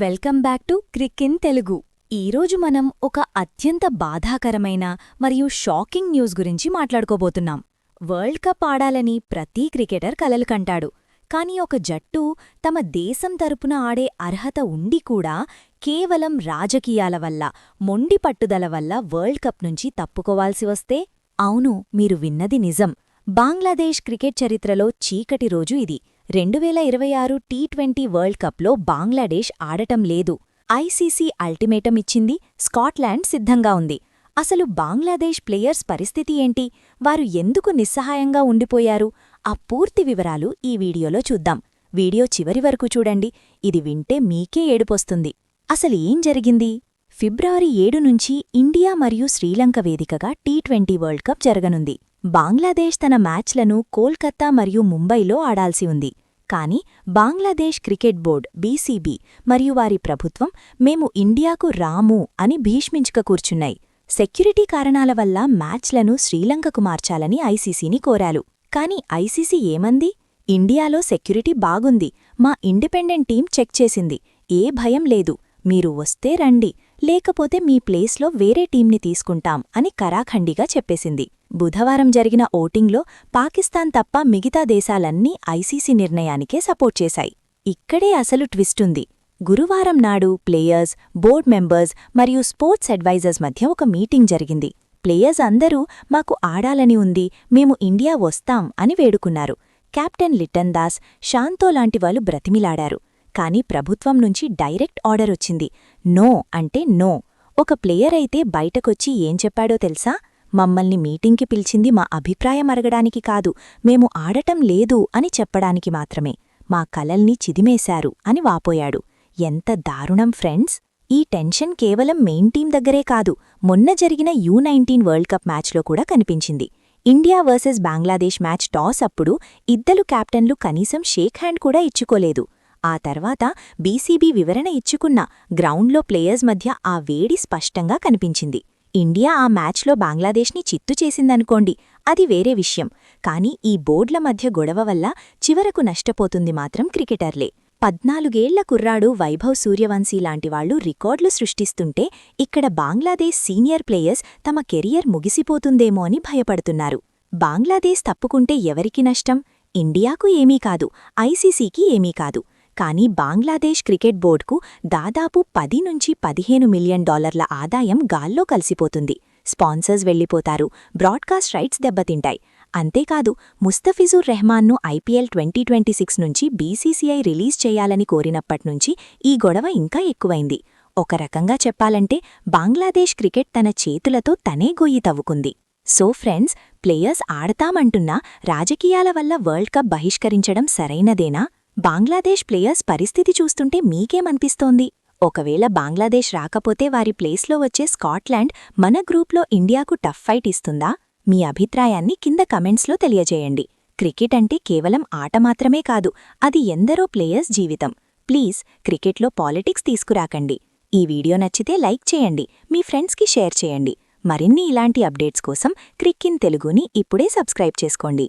Welcome back to cric in Telugu. ఈరోజు మనం ఒక అత్యంత బాధాకరమైన మరియు షాకింగ్ న్యూస్ గురించి మాట్లాడుకోబోతున్నాం. వరల్డ్ కప్ ఆడాలని ప్రతి క్రికెటర్ కలలు కంటాడు. కానీ ఒక జట్టు తమ దేశం తరపున ఆడే అర్హత ఉండి కూడా కేవలం రాజకీయాల వల్ల మొండి పట్టుదల వల్ల వరల్డ్ కప్ నుంచి తప్పుకోవాల్సి వస్తే అవును మీరు విన్నది నిజం. బంగ్లాదేశ్ క్రికెట్ చరిత్రలో చీకటి రోజు ఇది. రెండు వేల ఇరవై ఆరు టీ ట్వంటీ వరల్డ్ కప్లో బంగ్లాదేశ్ ఆడటం లేదు. ఐసీసీ అల్టిమేటం ఇచ్చింది స్కాట్లాండ్ సిద్ధంగా ఉంది. అసలు బంగ్లాదేశ్ ప్లేయర్స్ పరిస్థితి ఏంటి? వారు ఎందుకు నిస్సహాయంగా ఉండిపోయారు? ఆ పూర్తి వివరాలు ఈ వీడియోలో చూద్దాం. వీడియో చివరి వరకు చూడండి. ఇది వింటే మీకే ఏడుపొస్తుంది. అసలు ఏం జరిగింది? ఫిబ్రవరి ఏడు నుంచి ఇండియా మరియు శ్రీలంక వేదికగా టీ ట్వంటీ వరల్డ్ కప్ జరగనుంది. బంగ్లాదేశ్ తన మ్యాచ్లను కోల్కతా మరియు ముంబైలో ఆడాల్సి ఉంది. కానీ బంగ్లాదేశ్ క్రికెట్ బోర్డ్ బీసీబీ మరియు వారి ప్రభుత్వం మేము ఇండియాకు రాము అని భీష్మించుక కూర్చున్నాయి. సెక్యూరిటీ కారణాల వల్ల మ్యాచ్లను శ్రీలంకకు మార్చాలని ఐసీసీని కోరాలు కాని ఐసీసీ ఏమంది? ఇండియాలో సెక్యూరిటీ బాగుంది. మా ఇండిపెండెంట్ టీం చెక్ చేసింది. ఏ భయం లేదు. మీరు వస్తే రండి. లేకపోతే మీ ప్లేస్లో వేరే టీంని తీసుకుంటాం అని కరాఖండిగా చెప్పేసింది. బుధవారం జరిగిన ఓటింగ్లో పాకిస్తాన్ తప్ప మిగతా దేశాలన్నీ ఐసీసీ నిర్ణయానికే సపోర్ట్ చేశాయి. ఇక్కడే అసలు ట్విస్టుంది గురువారం నాడు ప్లేయర్స్ బోర్డ్ మెంబర్స్ మరియు స్పోర్ట్స్ అడ్వైజర్స్ మధ్య ఒక మీటింగ్ జరిగింది. ప్లేయర్స్ అందరూ మాకు ఆడాలని ఉంది మేము ఇండియా వస్తాం అని వేడుకున్నారు. కెప్టెన్ లిటన్ దాస్ శాంతో లాంటివాళ్ళు బ్రతిమిలాడారు. కానీ ప్రభుత్వం నుంచి డైరెక్ట్ ఆర్డర్ వచ్చింది. నో అంటే నో. ఒక ప్లేయర్ అయితే బయటకొచ్చి ఏం చెప్పాడో తెలుసా? మమ్మల్ని మీటింగ్కి పిలిచింది మా అభిప్రాయం అరగడానికి కాదు. మేము ఆడటం లేదు అని చెప్పడానికి మాత్రమే. మా కలల్ని చిదిమేశారు అని వాపోయాడు. ఎంత దారుణం ఫ్రెండ్స్! ఈ టెన్షన్ కేవలం మెయిన్ టీం దగ్గరే కాదు. మొన్న జరిగిన యూ నైన్టీన్ వరల్డ్ కప్ మ్యాచ్లో కూడా కనిపించింది. India versus Bangladesh match toss అప్పుడు ఇద్దరు కెప్టెన్లు కనీసం షేక్ హ్యాండ్ కూడా ఇచ్చుకోలేదు. ఆ తర్వాత బీసీబీ వివరణ ఇచ్చుకున్న గ్రౌండ్లో ప్లేయర్స్ మధ్య ఆ వేడి స్పష్టంగా కనిపించింది. ఇండియా ఆ మ్యాచ్లో బంగ్లాదేశ్ని చిత్తు చేసిందనుకోండి అది వేరే విషయం. కానీ ఈ బోర్డ్ల మధ్య గొడవ వల్ల చివరకు నష్టపోతుంది మాత్రం క్రికెటర్లే. పద్నాలుగేళ్ళ కుర్రాడు వైభవ్ సూర్యవంశీ లాంటివాళ్ళు రికార్డులు సృష్టిస్తుంటే ఇక్కడ బంగ్లాదేశ్ సీనియర్ ప్లేయర్స్ తమ కెరియర్ ముగిసిపోతుందేమో అని భయపడుతున్నారు. బంగ్లాదేశ్ తప్పుకుంటే ఎవరికి నష్టం? ఇండియాకు ఏమీ కాదు ఐసీసీకి ఏమీ కాదు. కానీ బంగ్లాదేశ్ క్రికెట్ బోర్డుకు దాదాపు పది నుంచి పదిహేను మిలియన్ డాలర్ల ఆదాయం గాల్లో కలిసిపోతుంది. స్పాన్సర్స్ వెళ్ళిపోతారు బ్రాడ్కాస్ట్ రైట్స్ దెబ్బతింటాయి. అంతేకాదు ముస్తఫిజుర్ రెహమాన్ను ఐపీఎల్ ట్వంటీ ట్వంటీ సిక్స్ నుంచి బీసీసీఐ రిలీజ్ చేయాలని కోరినప్పట్నుంచి ఈ గొడవ ఇంకా ఎక్కువైంది. ఒక రకంగా చెప్పాలంటే బంగ్లాదేశ్ క్రికెట్ తన చేతులతో తనే గొయ్యి తవ్వుకుంది. సో ఫ్రెండ్స్ ప్లేయర్స్ ఆడతామంటున్నా రాజకీయాల వల్ల వరల్డ్ కప్ బహిష్కరించడం సరైనదేనా? బంగ్లాదేశ్ ప్లేయర్స్ పరిస్థితి చూస్తుంటే మీకేమనిపిస్తోంది? ఒకవేళ బంగ్లాదేశ్ రాకపోతే వారి ప్లేస్లో వచ్చే స్కాట్లాండ్ మన గ్రూప్లో ఇండియాకు టఫ్ ఫైట్ ఇస్తుందా? మీ అభిప్రాయాన్ని కింద కమెంట్స్లో తెలియజేయండి. క్రికెట్ అంటే కేవలం ఆట మాత్రమే కాదు అది ఎందరో ప్లేయర్స్ జీవితం. ప్లీజ్ క్రికెట్లో పాలిటిక్స్ తీసుకురాకండి. ఈ వీడియో నచ్చితే లైక్ చేయండి మీ ఫ్రెండ్స్కి షేర్ చేయండి. మరిన్ని ఇలాంటి అప్డేట్స్ కోసం క్రిక్కిన్ తెలుగుని ఇప్పుడే సబ్స్క్రైబ్ చేసుకోండి.